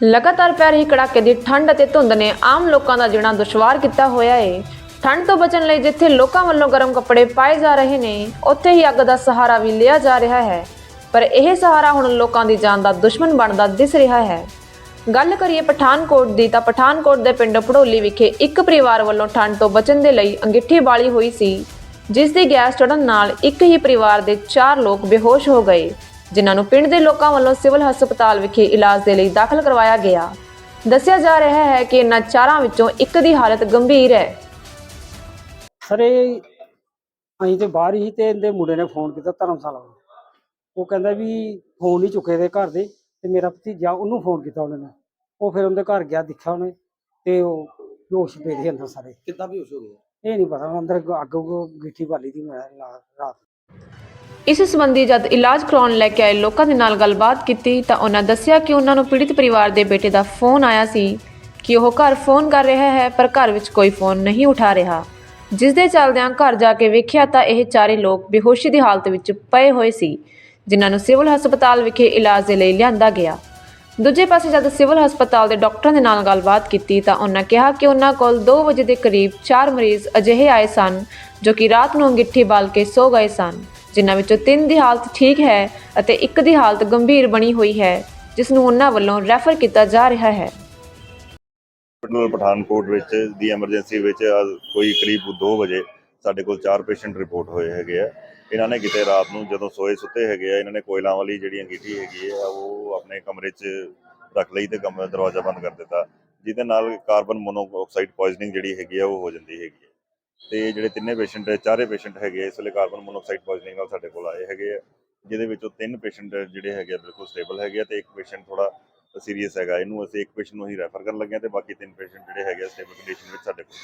ਲਗਾਤਾਰ ਪੈ ਰਹੀ ਕੜਾਕੇ ਦੀ ਠੰਡ ਅਤੇ ਧੁੰਦ ਨੇ ਆਮ ਲੋਕਾਂ ਦਾ ਜੀਣਾ ਦੁਸ਼ਵਾਰ ਕੀਤਾ ਹੋਇਆ ਏ। ਠੰਡ ਤੋਂ ਬਚਣ ਲਈ ਜਿੱਥੇ ਲੋਕਾਂ ਵੱਲੋਂ ਗਰਮ ਕੱਪੜੇ ਪਾਏ ਜਾ ਰਹੇ ਨੇ, ਉੱਥੇ ਹੀ ਅੱਗ ਦਾ ਸਹਾਰਾ ਵੀ ਲਿਆ ਜਾ ਰਿਹਾ ਹੈ। ਪਰ ਇਹ ਸਹਾਰਾ ਹੁਣ ਲੋਕਾਂ ਦੀ ਜਾਨ ਦਾ ਦੁਸ਼ਮਣ ਬਣਦਾ ਦਿਸ ਰਿਹਾ ਹੈ। ਗੱਲ ਕਰੀਏ ਪਠਾਨਕੋਟ ਦੀ ਤਾਂ ਪਠਾਨਕੋਟ ਦੇ ਪਿੰਡ ਪੜੋਲੀ ਵਿਖੇ ਇੱਕ ਪਰਿਵਾਰ ਵੱਲੋਂ ਠੰਡ ਤੋਂ ਬਚਣ ਦੇ ਲਈ ਅੰਗਿੱਠੀ ਬਾਲੀ ਹੋਈ ਸੀ, ਜਿਸ ਦੀ ਗੈਸ ਚੜਨ ਨਾਲ ਇੱਕ ਹੀ ਪਰਿਵਾਰ ਦੇ 4 ਲੋਕ ਬੇਹੋਸ਼ ਹੋ ਗਏ। ਜਿਨ੍ਹਾਂ ਨੂੰ ਪਿੰਡ ਦੇ ਲੋਕਾਂ ਵੱਲੋਂ ਸਿਵਲ ਹਸਪਤਾਲ ਵਿਖੇ ਇਲਾਜ ਦੇ ਲਈ ਦਾਖਲ ਕਰਵਾਇਆ ਗਿਆ। ਦੱਸਿਆ ਜਾ ਰਿਹਾ ਹੈ ਕਿ ਇਨ੍ਹਾਂ ਚਾਰਾਂ ਵਿੱਚੋਂ ਇੱਕ ਦੀ ਹਾਲਤ ਗੰਭੀਰ ਹੈ। ਸਰ ਇਹ ਅਸੀਂ ਤੇ ਬਾਹਰ ਹੀ ਤੇ ਇਹਦੇ ਮੁੰਡੇ ਨੇ ਫੋਨ ਕੀਤਾ ਧਰਮਸ਼ਾਲਾ ਨੂੰ। ਉਹ ਕਹਿੰਦਾ ਵੀ ਫੋਨ ਨਹੀਂ ਚੁੱਕੇ ਦੇ ਘਰ ਦੇ ਤੇ ਮੇਰਾ ਭਤੀਜਾ ਉਹਨੂੰ ਫੋਨ ਕੀਤਾ ਉਹਨੇ ਉਹ ਫਿਰ ਉਹਦੇ ਘਰ ਗਿਆ ਦੇਖਿਆ ਉਹਨੇ ਤੇ ਉਹ ਹੋਸ਼ ਪੇ ਦੇ ਅੰਦਰ ਸਾਰੇ। ਕਿੱਦਾਂ ਬੇਹੋਸ਼ ਹੋ ਗਏ? ਇਹ ਨਹੀਂ ਪਤਾ ਅੰਦਰ ਅੱਗ ਉੱਗ ਗਿੱਠੀ ਬਾਲੀ ਦੀ ਮੈਂ ਲਾ- ਰਾਤ ਇਸ ਸੰਬੰਧੀ ਜਦ ਇਲਾਜ ਕਰਾਉਣ ਲੈ ਕੇ ਆਏ ਲੋਕਾਂ ਦੇ ਨਾਲ ਗੱਲਬਾਤ ਕੀਤੀ ਤਾਂ ਉਹਨਾਂ ਦੱਸਿਆ ਕਿ ਉਹਨਾਂ ਨੂੰ ਪੀੜਿਤ ਪਰਿਵਾਰ ਦੇ ਬੇਟੇ ਦਾ ਫੋਨ ਆਇਆ ਸੀ ਕਿ ਉਹ ਘਰ ਫੋਨ ਕਰ ਰਿਹਾ ਹੈ, ਪਰ ਘਰ ਵਿੱਚ ਕੋਈ ਫੋਨ ਨਹੀਂ ਉਠਾ ਰਿਹਾ। ਜਿਸ ਦੇ ਚੱਲਦਿਆਂ ਘਰ ਜਾ ਕੇ ਵੇਖਿਆ ਤਾਂ ਇਹ ਚਾਰੇ ਲੋਕ ਬੇਹੋਸ਼ੀ ਦੀ ਹਾਲਤ ਵਿੱਚ ਪਏ ਹੋਏ ਸੀ, ਜਿਨ੍ਹਾਂ ਨੂੰ ਸਿਵਲ ਹਸਪਤਾਲ ਵਿਖੇ ਇਲਾਜ ਦੇ ਲਈ ਲਿਆਂਦਾ ਗਿਆ। ਦੂਜੇ ਪਾਸੇ ਜਦ ਸਿਵਲ ਹਸਪਤਾਲ ਦੇ ਡਾਕਟਰਾਂ ਦੇ ਨਾਲ ਗੱਲਬਾਤ ਕੀਤੀ ਤਾਂ ਉਹਨਾਂ ਕਿਹਾ ਕਿ ਉਹਨਾਂ ਕੋਲ 2 ਵਜੇ ਦੇ ਕਰੀਬ 4 ਮਰੀਜ਼ ਅਜਿਹੇ ਆਏ ਸਨ ਜੋ ਕਿ ਰਾਤ ਨੂੰ ਅੰਗਿੱਠੀ ਬਾਲ ਕੇ ਸੋ ਗਏ ਸਨ। ਜਿਨ੍ਹਾਂ ਵਿੱਚੋਂ 3 ਦੀ ਹਾਲਤ ਠੀਕ ਹੈ ਅਤੇ ਇੱਕ ਦੀ ਹਾਲਤ ਗੰਭੀਰ ਬਣੀ ਹੋਈ ਹੈ ਜਿਸ ਨੂੰ ਉਹਨਾਂ ਵੱਲੋਂ ਰੈਫਰ ਕੀਤਾ ਜਾ ਰਿਹਾ ਹੈ। ਹਸਪੀਟਲ ਪਠਾਨਕੋਟ ਵਿੱਚ ਦੀ ਐਮਰਜੈਂਸੀ ਵਿੱਚ ਅੱਜ ਕੋਈ ਕਰੀਬ 2 ਵਜੇ ਸਾਡੇ ਕੋਲ ਚਾਰ ਪੇਸ਼ੈਂਟ ਰਿਪੋਰਟ ਹੋਏ ਹੈਗੇ ਆ। ਇਹਨਾਂ ਨੇ ਕਿਤੇ ਰਾਤ ਨੂੰ ਜਦੋਂ ਸੋਏ ਸੁੱਤੇ ਹੈਗੇ ਆ, ਇਹਨਾਂ ਨੇ ਕੋਇਲਾਂ ਵਾਲੀ ਜਿਹੜੀ ਅੰਗੀਠੀ ਹੈਗੀ ਆ, ਉਹ ਆਪਣੇ ਕਮਰੇ 'ਚ ਰੱਖ ਲਈ ਤੇ ਕਮਰਾ ਦਰਵਾਜ਼ਾ ਬੰਦ ਕਰ ਦਿੱਤਾ, ਜਿਹਦੇ ਨਾਲ ਕਾਰਬਨ ਮੋਨੋਆਕਸਾਈਡ ਪੋਇਜ਼ਨਿੰਗ ਜਿਹੜੀ ਹੈਗੀ ਆ, ਉਹ ਹੋ ਜਾਂਦੀ ਹੈਗੀ ਹੈ ਤੇ ਜਿਹੜੇ ਤਿੰਨੇ ਪੇਸ਼ੈਂਟ, ਚਾਰੇ ਪੇਸ਼ੈਂਟ ਹੈਗੇ ਇਸ ਵੇਲੇ ਕਾਰਬਨ ਮੋਨੋਆਕਸਾਈਡ ਪੋਇਜ਼ਨਿੰਗ ਨਾਲ ਸਾਡੇ ਕੋਲ ਆਏ ਹੈਗੇ ਆ, ਜਿਹਦੇ ਵਿੱਚੋਂ ਤਿੰਨ ਪੇਸ਼ੈਂਟ ਜਿਹੜੇ ਹੈਗੇ ਆ ਬਿਲਕੁਲ ਸਟੇਬਲ ਹੈਗੇ ਆ ਤੇ ਇੱਕ ਪੇਸ਼ੈਂਟ ਥੋੜਾ ਸੀਰੀਅਸ ਹੈਗਾ। ਇਹਨੂੰ ਅਸੀਂ ਇੱਕ ਪੇਸ਼ੈਂਟ ਨੂੰ ਹੀ ਰੈਫਰ ਕਰਨ ਲੱਗੇ ਹਾਂ ਤੇ ਬਾਕੀ ਤਿੰਨ ਪੇਸ਼ੈਂਟ ਜਿਹੜੇ ਹੈਗੇ ਆ ਸਟੇਬਲ ਕੰਡੀਸ਼ਨ ਵਿੱਚ ਸਾਡੇ ਕੋਲ